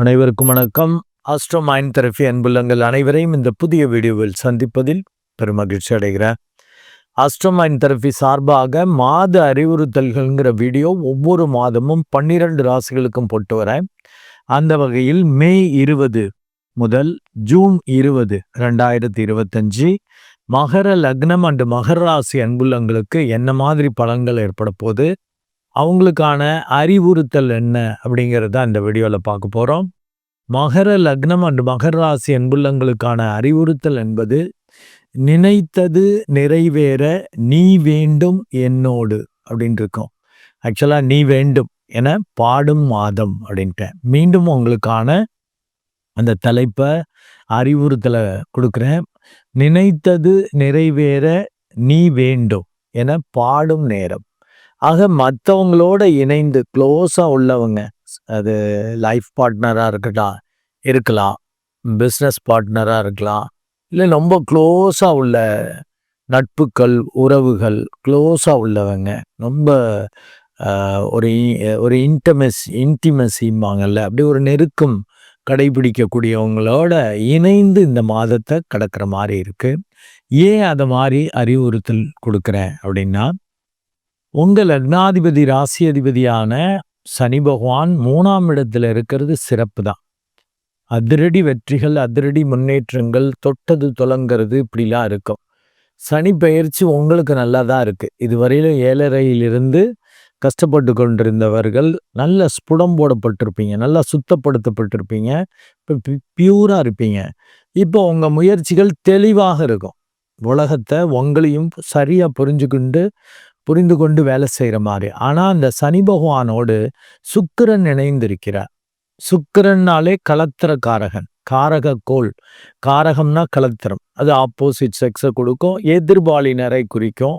அனைவருக்கும் வணக்கம். Astro mind therapy அன்புள்ளங்கள் அனைவரையும் இந்த புதிய வீடியோவில் சந்திப்பதில் பெருமகிழ்ச்சி அடைகிறேன். ஆஸ்ட்ரோ மைண்ட் தெரபி சார்பாக மாத அறிவுறுத்தல்கள்ங்கிற வீடியோ ஒவ்வொரு மாதமும் பன்னிரண்டு ராசிகளுக்கும் போட்டு வரேன். அந்த வகையில் மே இருபது முதல் ஜூன் இருபது ரெண்டாயிரத்தி இருபத்தஞ்சு மகர லக்னம் அண்டு மகர ராசி அன்புள்ளங்களுக்கு என்ன மாதிரி பலன்கள் ஏற்பட போகுது? அவங்களுக்கான அறிவுறுத்தல் என்ன அப்படிங்கிறத அந்த வீடியோவில் பார்க்க போகிறோம் மகர லக்னம் அண்ட் மகர ராசி அன்புள்ளங்களுக்கான அறிவுறுத்தல் என்பது நினைத்தது நிறைவேற நீ வேண்டும் என்னோடு அப்படின்ட்டு இருக்கும் ஆக்சுவலாக நீ வேண்டும் என பாடும் மாதம் அப்படின்ட்டு மீண்டும் உங்களுக்கான அந்த தலைப்பை அறிவுறுத்தலை கொடுக்குறேன். நினைத்தது நிறைவேற நீ வேண்டும் என பாடும் நேரம். ஆக மற்றவங்களோட இணைந்து க்ளோஸாக உள்ளவங்க அது லைஃப் பார்ட்னராக இருக்கட்டா இருக்கலாம். பிஸ்னஸ் பார்ட்னராக இருக்கலாம். இல்லை ரொம்ப க்ளோஸாக உள்ள நட்புகள் உறவுகள் க்ளோஸாக உள்ளவங்க. ரொம்ப ஒரு ஒரு இன்டமெஸ் இன்டிமசிம்பாங்கல்ல அப்படி ஒரு நெருக்கம் கடைபிடிக்கக்கூடியவங்களோட இணைந்து இந்த மாதத்தை கடக்கிற மாதிரி இருக்குது ஏன் அதை மாதிரி அறிவுறுத்தல் கொடுக்குறேன் அப்படின்னா உங்கள் லக்னாதிபதி ராசி அதிபதியான சனி பகவான் மூணாம் இடத்துல இருக்கிறது சிறப்பு தான். அதிரடி வெற்றிகள் அதிரடி முன்னேற்றங்கள் தொட்டது தொலங்கிறது இப்படிலாம் இருக்கும். சனி பயிற்சி உங்களுக்கு நல்லா தான் இருக்குது இதுவரையிலும் ஏழரையிலிருந்து கஷ்டப்பட்டு கொண்டிருந்தவர்கள் நல்ல ஸ்புடம் போடப்பட்டிருப்பீங்க நல்லா சுத்தப்படுத்தப்பட்டிருப்பீங்க இப்போ பியூராக இருப்பீங்க. இப்போ உங்கள் முயற்சிகள் தெளிவாக இருக்கும். உலகத்தை உங்களையும் சரியாக புரிஞ்சுக்கொண்டு புரிந்து கொண்டு வேலை செய்கிற மாதிரி. ஆனால் அந்த சனி பகவானோடு சுக்கிரன் இணைந்திருக்கிறார். சுக்கிரன்னாலே கலத்திர காரகன் காரக கோல் காரகம்னா கலத்திரம். அது ஆப்போசிட் செக்ஸை கொடுக்கும் எதிர்பாலினரை குறிக்கும்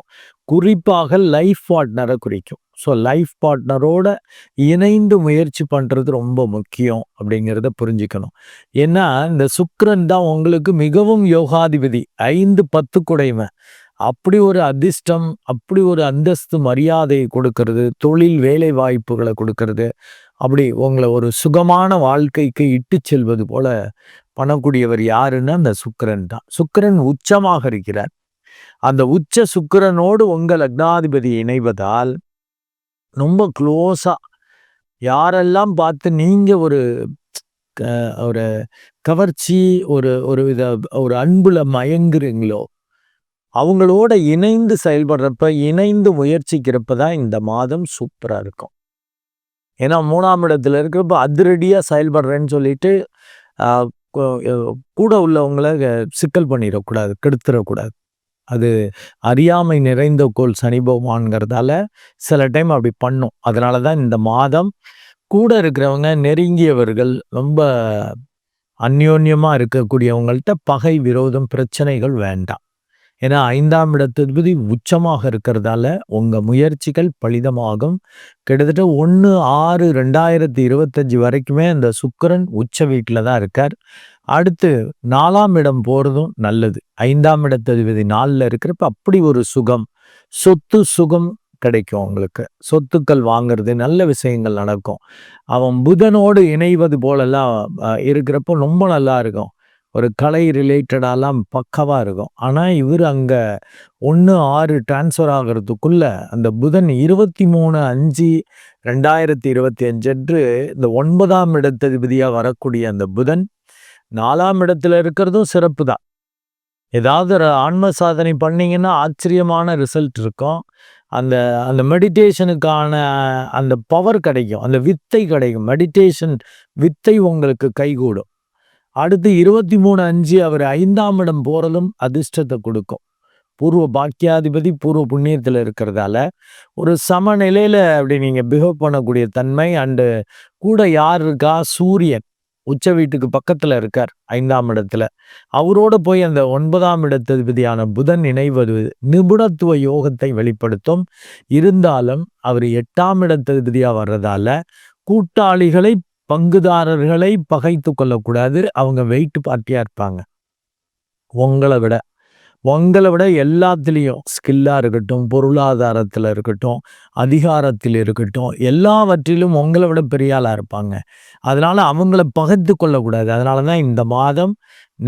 குறிப்பாக லைஃப் பார்ட்னரை குறிக்கும். ஸோ லைஃப் பார்ட்னரோட இணைந்து முயற்சி பண்ணுறது ரொம்ப முக்கியம் அப்படிங்கிறத புரிஞ்சுக்கணும். ஏன்னா இந்த சுக்கரன் தான் உங்களுக்கு மிகவும் யோகாதிபதி ஐந்து பத்து குடைவன் அப்படி ஒரு அதிர்ஷ்டம் அப்படி ஒரு அந்தஸ்து மரியாதை கொடுக்கறது தொழில் வேலை வாய்ப்புகளை கொடுக்கறது அப்படி உங்களை ஒரு சுகமான வாழ்க்கைக்கு இட்டு செல்வது போல பண்ணக்கூடியவர் யாருன்னா அந்த சுக்கரன் தான். சுக்கரன் உச்சமாக இருக்கிறார். அந்த உச்ச சுக்கரனோடு உங்கள் லக்னாதிபதி இணைவதால் ரொம்ப க்ளோஸாக யாரெல்லாம் பார்த்து நீங்கள் ஒரு ஒரு கவர்ச்சி ஒரு ஒரு வித ஒரு அன்புல மயங்குறீங்களோ அவங்களோட இணைந்து செயல்படுறப்ப இணைந்து முயற்சிக்கிறப்ப தான் இந்த மாதம் சூப்பராக இருக்கும். ஏன்னா மூணாம் இடத்துல இருக்கிறப்ப அதிரடியாக செயல்படுறேன்னு சொல்லிட்டு கூட உள்ளவங்களை சிக்கல் பண்ணிடக்கூடாது கெடுத்துடக்கூடாது. அது அறியாமை நிறைந்த கோல் சனிபவானுங்கிறதால சில டைம் அப்படி பண்ணும். அதனால தான் இந்த மாதம் கூட இருக்கிறவங்க நெருங்கியவர்கள் ரொம்ப அந்யோன்யமாக இருக்கக்கூடியவங்கள்ட்ட பகை விரோதம் பிரச்சனைகள் வேண்டாம். ஏன்னா ஐந்தாம் இடத்ததிபதி உச்சமாக இருக்கிறதால உங்கள் முயற்சிகள் பலிதமாகும். கிட்டத்தட்ட ஒன்று ஆறு ரெண்டாயிரத்தி இருபத்தஞ்சி வரைக்குமே அந்த சுக்கரன் உச்ச வீட்டில் தான் இருக்கார். அடுத்து நாலாம் இடம் போகிறதும் நல்லது. ஐந்தாம் இடத்ததிபதி நாளில் இருக்கிறப்ப அப்படி ஒரு சுகம் சொத்து சுகம் கிடைக்கும் உங்களுக்கு சொத்துக்கள் வாங்குறது நல்ல விஷயங்கள் நடக்கும். அவன் புதனோடு இணைவது போலெல்லாம் இருக்கிறப்போ ரொம்ப நல்லா இருக்கும். ஒரு கலை ரிலேட்டடாலாம் பக்கவாக இருக்கும். ஆனால் இவர் அங்கே ஒன்று ஆறு டிரான்ஸ்ஃபர் ஆகிறதுக்குள்ளே அந்த புதன் இருபத்தி மூணு அஞ்சு ரெண்டாயிரத்தி இருபத்தி அஞ்சன்று இந்த ஒன்பதாம் இடத்ததிபதியாக வரக்கூடிய அந்த புதன் நாலாம் இடத்துல இருக்கிறதும் சிறப்பு தான். ஏதாவது ஒரு ஆன்ம சாதனை பண்ணிங்கன்னா ஆச்சரியமான ரிசல்ட் இருக்கும். அந்த அந்த மெடிடேஷனுக்கான அந்த பவர் கிடைக்கும். அந்த வித்தை கிடைக்கும். மெடிடேஷன் வித்தை உங்களுக்கு கைகூடும். அடுத்து இருபத்தி மூணு அஞ்சு அவர் ஐந்தாம் இடம் போகிறதும் அதிர்ஷ்டத்தை கொடுக்கும். பூர்வ பாக்கியாதிபதி பூர்வ புண்ணியத்தில் இருக்கிறதால ஒரு சமநிலையில் அப்படி நீங்கள் பிஹேவ் பண்ணக்கூடிய தன்மை அண்டு கூட யார் இருக்கா? சூரியன். உச்ச வீட்டுக்கு பக்கத்தில் இருக்கார் ஐந்தாம் இடத்துல. அவரோட போய் அந்த ஒன்பதாம் இடத்ததிபதியான புதன் இணைவது நிபுணத்துவ யோகத்தை வெளிப்படுத்தும். இருந்தாலும் அவர் எட்டாம் இடத்ததிபதியாக வர்றதால கூட்டாளிகளை பங்குதாரர்களை பகைத்து கொள்ளக்கூடாது. அவங்க வெயிட் பார்ட்டியாக இருப்பாங்க. உங்களை விட. உங்களை விட எல்லாத்துலேயும் ஸ்கில்லாக இருக்கட்டும் பொருளாதாரத்தில் இருக்கட்டும் அதிகாரத்தில் இருக்கட்டும் எல்லாவற்றிலும் உங்களை விட பெரியாளாக இருப்பாங்க. அதனால் அவங்கள பகிர்ந்து கொள்ளக்கூடாது. அதனால தான் இந்த மாதம்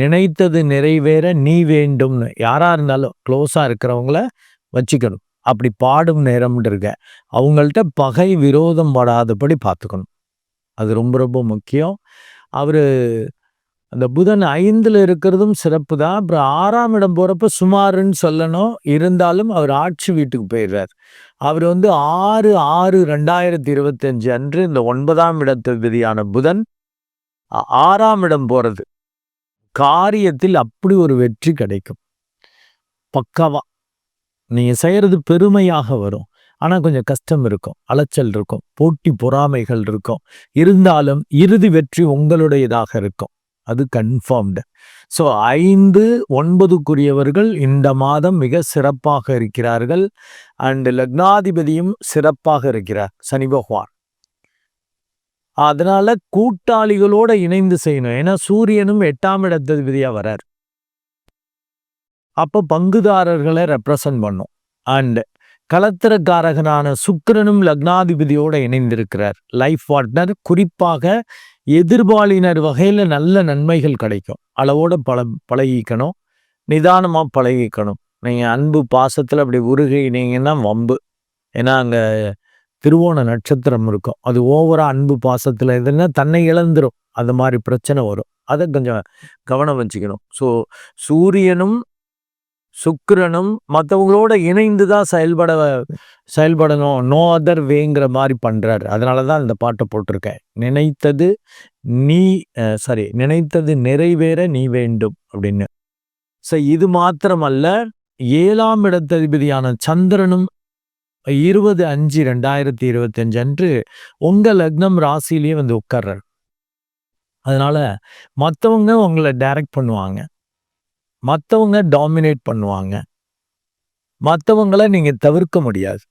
நினைத்தது நிறைவேற நீ வேண்டும்னு. யாராக இருந்தாலும் க்ளோஸாக இருக்கிறவங்கள வச்சுக்கணும். அப்படி பாடும் நேரம்னு இருக்க. அவங்கள்ட்ட பகை விரோதம் படாதபடி பார்த்துக்கணும். அது ரொம்ப ரொம்ப முக்கியம். அவர் அந்த புதன் ஐந்தில் இருக்கிறதும் சிறப்பு தான். அப்புறம் ஆறாம் இடம் போகிறப்ப சுமாருன்னு சொல்லணும். இருந்தாலும் அவர் ஆட்சி வீட்டுக்கு போயிடுறார். அவர் வந்து ஆறு ஆறு ரெண்டாயிரத்தி இருபத்தஞ்சு அன்று இந்த ஒன்பதாம் இடத்ததிபதியான புதன் ஆறாம் இடம் போகிறது காரியத்தில் அப்படி ஒரு வெற்றி கிடைக்கும். பக்காவா. நீங்கள் செய்கிறது பெருமையாக வரும். ஆனால் கொஞ்சம் கஷ்டம் இருக்கும் அலைச்சல் இருக்கும் போட்டி பொறாமைகள் இருக்கும். இருந்தாலும் இறுதி வெற்றி உங்களுடையதாக இருக்கும். அது கன்ஃபார்ம்டு ஸோ ஐந்து ஒன்பதுக்குரியவர்கள் இந்த மாதம் மிக சிறப்பாக இருக்கிறார்கள். அண்டு லக்னாதிபதியும் சிறப்பாக இருக்கிறார் சனி பகவான். அதனால கூட்டாளிகளோட இணைந்து செய்யணும். ஏன்னா சூரியனும் எட்டாம் இடத்ததிபதியாக வரார். அப்போ பங்குதாரர்களை ரெப்ரசன்ட் பண்ணும். அண்டு கலத்திரக்காரகனான சுக்கிரனும் லக்னாதிபதியோடு இணைந்திருக்கிறார். லைஃப் பார்ட்னர் குறிப்பாக எதிர்பாலினர் வகையில் நல்ல நன்மைகள் கிடைக்கும். அளவோட பழ பழகிக்கணும். நிதானமாக பழகிக்கணும். நீங்கள் அன்பு பாசத்தில் அப்படி உருகினீங்கன்னா வம்பு. ஏன்னா அங்கே திருவோண நட்சத்திரம் இருக்கும். அது ஓவராக அன்பு பாசத்தில் எதுனா தன்னை இழந்துடும் அது மாதிரி பிரச்சனை வரும். அதை கொஞ்சம் கவனம் வச்சுக்கணும். ஸோ சூரியனும் சுக்கிரனும் மற்றவங்களோட இணைந்து தான் செயல்பட செயல்படணும். நோ அதர் வேங்கிற மாதிரி பண்ணுறாரு அதனால தான் இந்த பாட்டை போட்டிருக்கேன். நினைத்தது நீ சாரி நினைத்தது நிறைவேற நீ வேண்டும் அப்படின்னு. ஸோ இது மாத்திரமல்ல ஏழாம் இடத்ததிபதியான சந்திரனும் இருபது அஞ்சு ரெண்டாயிரத்தி இருபத்தஞ்சு அன்று உங்கள் லக்னம் ராசிலேயே வந்து உட்கார்றார். அதனால மற்றவங்க உங்களை டைரக்ட் பண்ணுவாங்க. மற்றவங்க டாமினேட் பண்ணுவாங்க. மற்றவங்கள நீங்கள் தவிர்க்க முடியாது.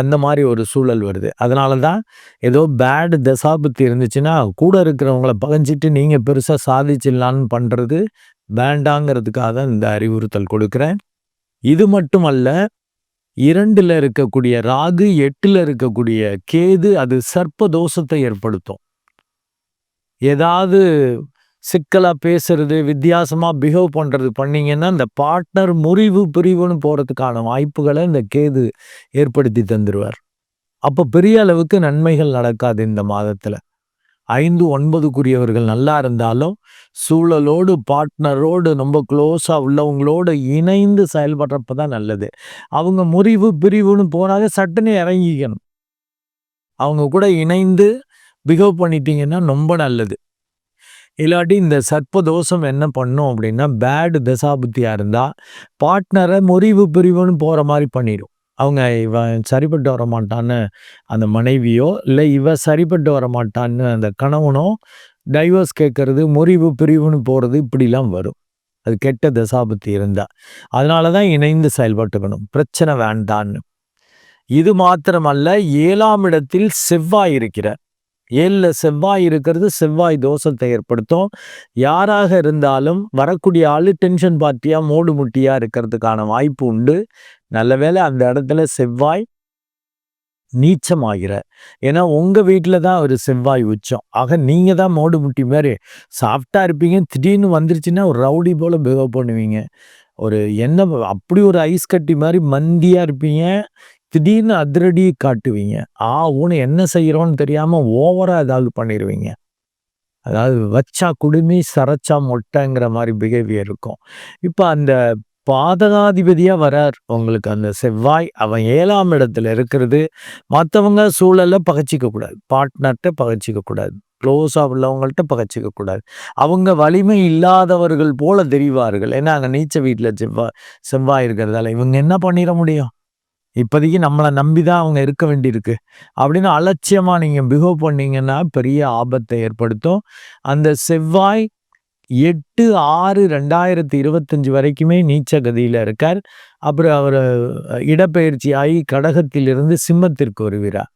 அந்த மாதிரி ஒரு சூழல் வருது. அதனால தான் ஏதோ பேடு தசாபுத்தி இருந்துச்சுன்னா கூட இருக்கிறவங்கள பகஞ்சிட்டு நீங்கள் பெருசாக சாதிச்சிடலான்னு பண்ணுறது வேண்டாங்கிறதுக்காக தான் இந்த அறிவுறுத்தல் கொடுக்குறேன். இது மட்டுமல்ல இரண்டில் இருக்கக்கூடிய ராகு எட்டில் இருக்கக்கூடிய கேது அது சர்ப்ப தோஷத்தை ஏற்படுத்தும். ஏதாவது சிக்கலாக பேசுறது வித்தியாசமாக பிஹேவ் பண்ணுறது பண்ணிங்கன்னா இந்த பார்ட்னர் முறிவு பிரிவுன்னு போகிறதுக்கான வாய்ப்புகளை இந்த கேது ஏற்படுத்தி தந்துடுவார் அப்போ பெரிய அளவுக்கு நன்மைகள் நடக்காது இந்த மாதத்தில். ஐந்து ஒன்பதுக்குரியவர்கள் நல்லா இருந்தாலும் சூழலோடு பார்ட்னரோடு ரொம்ப க்ளோஸாக உள்ளவங்களோடு இணைந்து செயல்படுறப்ப தான் நல்லது. அவங்க முறிவு பிரிவுன்னு போனாலே சட்டுன்னு இறங்கிக்கணும். அவங்க கூட இணைந்து பிஹேவ் பண்ணிட்டீங்கன்னா ரொம்ப நல்லது. இல்லாட்டி இந்த சர்ப்பதோஷம் என்ன பண்ணும் அப்படின்னா பேடு தசாபுத்தியாக இருந்தால் பார்ட்னரை முறிவு பிரிவுன்னு போகிற மாதிரி பண்ணிடும். அவங்க இவன் சரிப்பட்டு வர மாட்டான்னு அந்த மனைவியோ இல்லை இவ சரிப்பட்டு வர மாட்டான்னு அந்த கணவனோ டைவர்ஸ் கேட்கறது முறிவு பிரிவுன்னு போகிறது இப்படிலாம் வரும். அது கெட்ட தசாபத்தி இருந்தால் அதனால தான் இணைந்து செயல்பட்டுக்கணும். பிரச்சனை வேண்டான்னு. இது மாத்திரமல்ல ஏழாம் இடத்தில் செவ்வாய் இருக்கிறார். ஏழில் செவ்வாய் இருக்கிறது செவ்வாய் தோஷத்தை ஏற்படுத்தும். யாராக இருந்தாலும் வரக்கூடிய ஆள் டென்ஷன் பார்ட்டியாக மோடு முட்டியாக இருக்கிறதுக்கான வாய்ப்பு உண்டு. நல்ல வேலை அந்த இடத்துல செவ்வாய் நீச்சமாகிற. ஏன்னா உங்கள் வீட்டில் தான் ஒரு செவ்வாய் உச்சம். ஆக நீங்கள் தான் மோடு முட்டி மாதிரி சாஃப்டாக இருப்பீங்க. திடீர்னு வந்துருச்சுன்னா ஒரு ரவுடி போல் பிஹேவ் பண்ணுவீங்க. ஒரு என்ன அப்படி ஒரு ஐஸ் கட்டி மாதிரி மந்தியாக இருப்பீங்க. திடீர்னு அதிரடி காட்டுவீங்க. ஆ ஊனு என்ன செய்கிறோன்னு தெரியாமல் ஓவராக ஏதாவது பண்ணிடுவீங்க அதாவது வச்சா குடுமி சரைச்சா மொட்டைங்கிற மாதிரி பிஹேவியர் இருக்கும். இப்போ அந்த பாதகாதிபதியாக வரார். உங்களுக்கு அந்த செவ்வாய் அவன் ஏழாம் இடத்துல இருக்கிறது. மற்றவங்க சூழலை பகச்சிக்கக்கூடாது பார்ட்னர்கிட்ட பகச்சிக்கக்கூடாது க்ளோஸாக உள்ளவங்கள்ட்ட பகச்சிக்கக்கூடாது அவங்க வலிமை இல்லாதவர்கள் போல தெரிவார்கள். ஏன்னா அங்கே நீச்ச வீட்டில் செவ்வாய் செவ்வாய் இருக்கிறதால இவங்க என்ன பண்ணிட முடியும்? இப்போதைக்கு நம்மளை நம்பி தான் அவங்க இருக்க வேண்டியிருக்கு. அப்படின்னு அலட்சியமாக நீங்கள் பிஹேவ் பண்ணீங்கன்னா பெரிய ஆபத்தை ஏற்படுத்தும். அந்த செவ்வாய் எட்டு ஆறு ரெண்டாயிரத்தி இருபத்தஞ்சி வரைக்குமே நீச்ச கதியில் இருக்கார். அப்புறம் அவர் இடப்பெயர்ச்சி ஆகி கடகத்திலிருந்து சிம்மத்திற்கு வருகிறார்.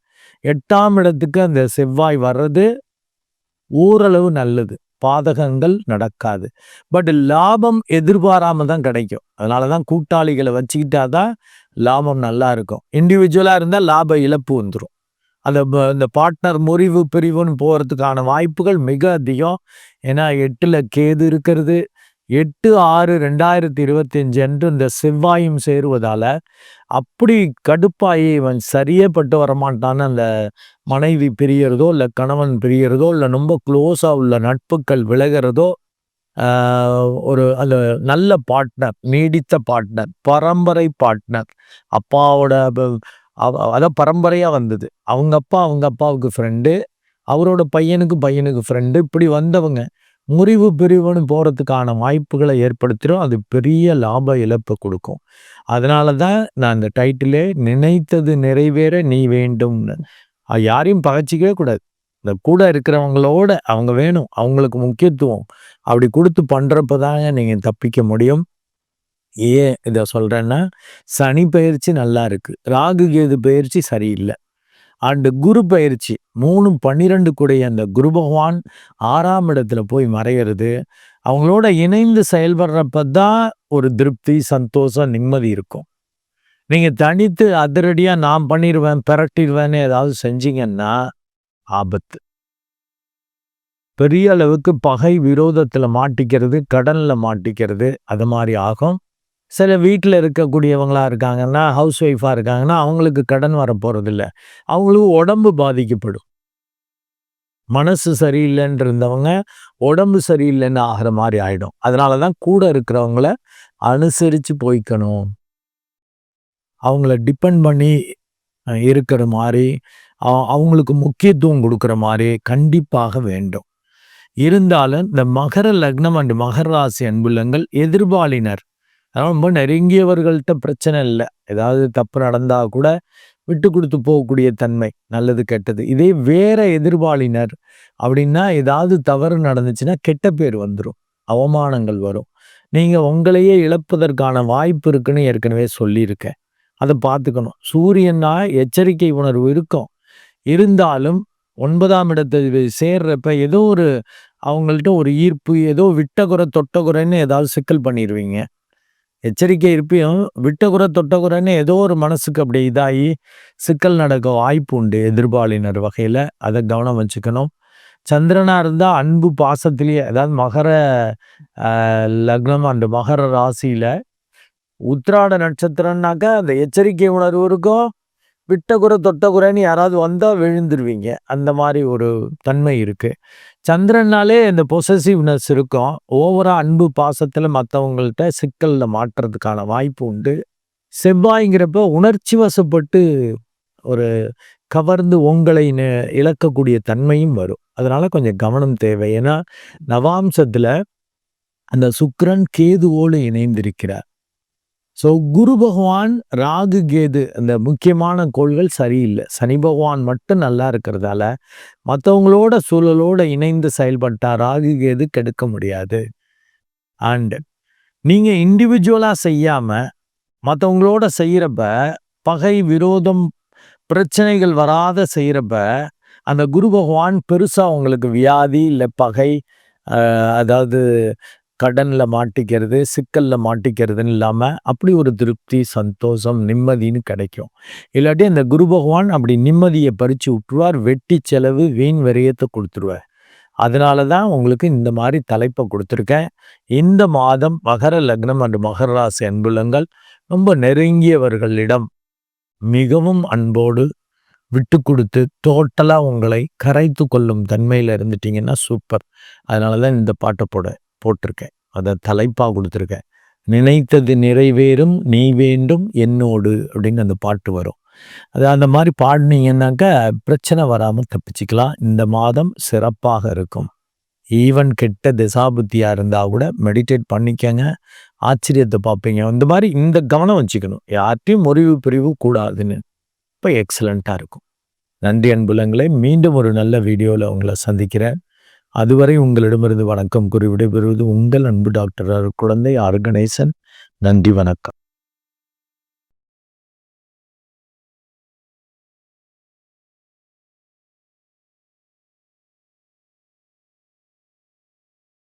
எட்டாம் இடத்துக்கு அந்த செவ்வாய் வர்றது ஓரளவு நல்லது. பாதகங்கள் நடக்காது. பட் லாபம் எதிர்பாராம தான் கிடைக்கும். அதனால தான் கூட்டாளிகளை வச்சுக்கிட்டா தான் லாபம் நல்லா இருக்கும். இண்டிவிஜுவலாக இருந்தால் லாப இழப்பு வந்துடும் அந்த இந்த பார்ட்னர் முறிவு பிரிவுன்னு போகிறதுக்கான வாய்ப்புகள் மிக அதிகம். ஏன்னா எட்டில் கேது இருக்கிறது. எட்டு ஆறு ரெண்டாயிரத்தி இருபத்தஞ்சு அன்று இந்த செவ்வாயும் சேருவதால் அப்படி கடுப்பாயி இவன் சரியே பட்டு வரமாட்டான்னு அந்த மனைவி பிரியறதோ இல்லை கணவன் பிரியறதோ இல்லை ரொம்ப க்ளோஸாக உள்ள நட்புகள் விலகிறதோ ஒரு அந்த நல்ல பார்ட்னர் நீடித்த பார்ட்னர் பரம்பரை பார்ட்னர் அப்பாவோட அதான் பரம்பரையாக வந்தது. அவங்க அப்பா அவங்க அப்பாவுக்கு ஃப்ரெண்டு அவரோட பையனுக்கு பையனுக்கு ஃப்ரெண்டு இப்படி வந்தவங்க முறிவு பிரிவுன்னு போகிறதுக்கான வாய்ப்புகளை ஏற்படுத்திடும். அது பெரிய லாப இழப்பை கொடுக்கும். அதனால தான் நான் இந்த டைட்டிலே நினைத்தது நிறைவேற நீ வேண்டும்னு. யாரையும் பகச்சிக்கவே கூடாது. இந்த கூட இருக்கிறவங்களோட அவங்க வேணும் அவங்களுக்கு முக்கியத்துவம். அப்படி கொடுத்து பண்ணுறப்ப தாங்க நீங்கள் தப்பிக்க முடியும். ஏன் இதை சொல்கிறேன்னா சனி பயிற்சி நல்லா இருக்குது ராகு கேது பயிற்சி சரியில்லை. அண்டு குரு பயிற்சி மூணு பன்னிரெண்டு கூடிய அந்த குரு பகவான் ஆறாம் இடத்துல போய் மறையிறது அவங்களோட இணைந்து செயல்படுறப்ப தான் ஒரு திருப்தி சந்தோஷம் நிம்மதி இருக்கும். நீங்கள் தனித்து அதிரடியாக நான் பண்ணிடுவேன் பிரட்டிடுவேன்னு ஏதாவது செஞ்சீங்கன்னா ஆபத்து. பெரிய அளவுக்கு பகை விரோதத்தில் மாட்டிக்கிறது கடனில் மாட்டிக்கிறது அது மாதிரி ஆகும். சில வீட்டில் இருக்கக்கூடியவங்களா இருக்காங்கன்னா ஹவுஸ் ஒய்ஃபாக இருக்காங்கன்னா அவங்களுக்கு கடன் வரப்போகிறதில்ல அவங்களுக்கு உடம்பு பாதிக்கப்படும். மனசு சரியில்லைன்னு இருந்தவங்க உடம்பு சரியில்லைன்னு ஆகிற மாதிரி ஆகிடும் அதனால தான் கூட இருக்கிறவங்கள அனுசரித்து போய்க்கணும். அவங்கள டிபெண்ட் பண்ணி இருக்கிற மாதிரி அவங்களுக்கு முக்கியத்துவம் கொடுக்குற மாதிரி கண்டிப்பாக வேண்டும். இருந்தாலும் இந்த மகர லக்னம் அண்டு மகர ராசி அன்புள்ளங்கள் எதிர்பாலினர். ரொம்ப நெருங்கியவர்கள்ட்ட பிரச்சனை இல்லை. ஏதாவது தப்பு நடந்தால் கூட விட்டு கொடுத்து போகக்கூடிய தன்மை நல்லது கெட்டது. இதே வேற எதிர்பாலினர் அப்படின்னா ஏதாவது தவறு நடந்துச்சுன்னா கெட்ட பேர் வந்துடும் அவமானங்கள் வரும். நீங்கள் உங்களையே இழப்பதற்கான வாய்ப்பு இருக்குன்னு ஏற்கனவே சொல்லியிருக்கேன். அதை பார்த்துக்கணும். சூரியன்னா எச்சரிக்கை உணர்வு இருக்கும். இருந்தாலும் ஒன்பதாம் இடத்தை சேர்றப்ப ஏதோ ஒரு அவங்கள்ட்ட ஒரு ஈர்ப்பு ஏதோ விட்டகுறை தொட்டகுறைன்னு ஏதாவது சிக்கல் பண்ணிடுவீங்க எச்சரிக்கை இருப்பியும் விட்டகுறை தொட்டகுறைன்னு ஏதோ ஒரு மனசுக்கு அப்படி இதாகி சிக்கல் நடக்க வாய்ப்பு உண்டு எதிர்பாலினர் வகையில். அதை கவனம் வச்சுக்கணும். சந்திரனாக இருந்தால் அன்பு பாசத்திலேயே அதாவது மகர லக்னம் அந்த மகர ராசியில் உத்திராட நட்சத்திரம்னாக்கா அந்த எச்சரிக்கை உணர்வு இருக்கும். விட்டகுறை தொட்டகுறைன்னு யாராவது வந்தால் விழுந்துருவீங்க. அந்த மாதிரி ஒரு தன்மை இருக்குது சந்திரனாலே இந்த பொசசிவ்னஸ் இருக்கும். ஓவராக அன்பு பாசத்தில் மற்றவங்கள்ட்ட சிக்கலில் மாற்றுறதுக்கான வாய்ப்பு உண்டு. செவ்வாய்ங்கிறப்ப உணர்ச்சி வசப்பட்டு ஒரு கவர்ந்து உங்களை இழக்கக்கூடிய தன்மையும் வரும். அதனால் கொஞ்சம் கவனம் தேவை. ஏன்னா நவாம்சத்தில் அந்த சுக்கரன் கேதுவோடு இணைந்திருக்கிறார். ஸோ குரு பகவான் ராகு கேது அந்த முக்கியமான கோள்கள் சரியில்லை. சனி பகவான் மட்டும் நல்லா இருக்கிறதால மற்றவங்களோட சூழலோட இணைந்து செயல்பட்டா ராகு கேது கெடுக்க முடியாது. அண்டு நீங்கள் இண்டிவிஜுவலாக செய்யாமல் மற்றவங்களோட செய்கிறப்ப பகை விரோதம் பிரச்சனைகள் வராத செய்கிறப்ப அந்த குரு பகவான் பெருசாக உங்களுக்கு வியாதி இல்லை பகை அதாவது கடனில் மாட்டிக்கிறது சிக்கலில் மாட்டிக்கிறதுன்னு இல்லாமல் அப்படி ஒரு திருப்தி சந்தோஷம் நிம்மதின்னு கிடைக்கும். இல்லாட்டி அந்த குரு பகவான் அப்படி நிம்மதியை பறித்து விட்டுருவார் வெட்டி செலவு வீண் விரயத்தை கொடுத்துருவார். அதனால தான் உங்களுக்கு இந்த மாதிரி தலைப்பை கொடுத்துருக்கேன். இந்த மாதம் மகர லக்னம் அன்று மகர ராசி அன்புலங்கள் ரொம்ப நெருங்கியவர்களிடம் மிகவும் அன்போடு விட்டு கொடுத்து டோட்டலாக உங்களை கரைத்து கொள்ளும் தன்மையில் இருந்துட்டீங்கன்னா சூப்பர் அதனால தான் இந்த பாட்டை போட போட்டிருக்கேன். அதை தலைப்பாக கொடுத்துருக்கேன். நினைத்தது நிறைவேறும் நீ வேண்டும் என்னோடு அப்படின்னு அந்த பாட்டு வரும். அது அந்த மாதிரி பாடினீங்கன்னாக்கா பிரச்சனை வராமல் தப்பிச்சுக்கலாம். இந்த மாதம் சிறப்பாக இருக்கும். ஈவன் கெட்ட திசாபுத்தியாக இருந்தால் கூட மெடிடேட் பண்ணிக்கங்க. ஆச்சரியத்தை பார்ப்பீங்க. இந்த மாதிரி இந்த கவனம் வச்சுக்கணும். யார்ட்டையும் முறிவு பிரிவு கூடாதுன்னு. இப்போ எக்ஸலண்ட்டாக இருக்கும். நன்றி அன்புலங்களை. மீண்டும் ஒரு நல்ல வீடியோவில் உங்களை சந்திக்கிறேன். அதுவரை உங்களிடமிருந்து வணக்கம் கூறி விடைபெறுவது உங்கள் அன்பு டாக்டர் குழந்தை ஆர்கனைசன் நன்றி வணக்கம்.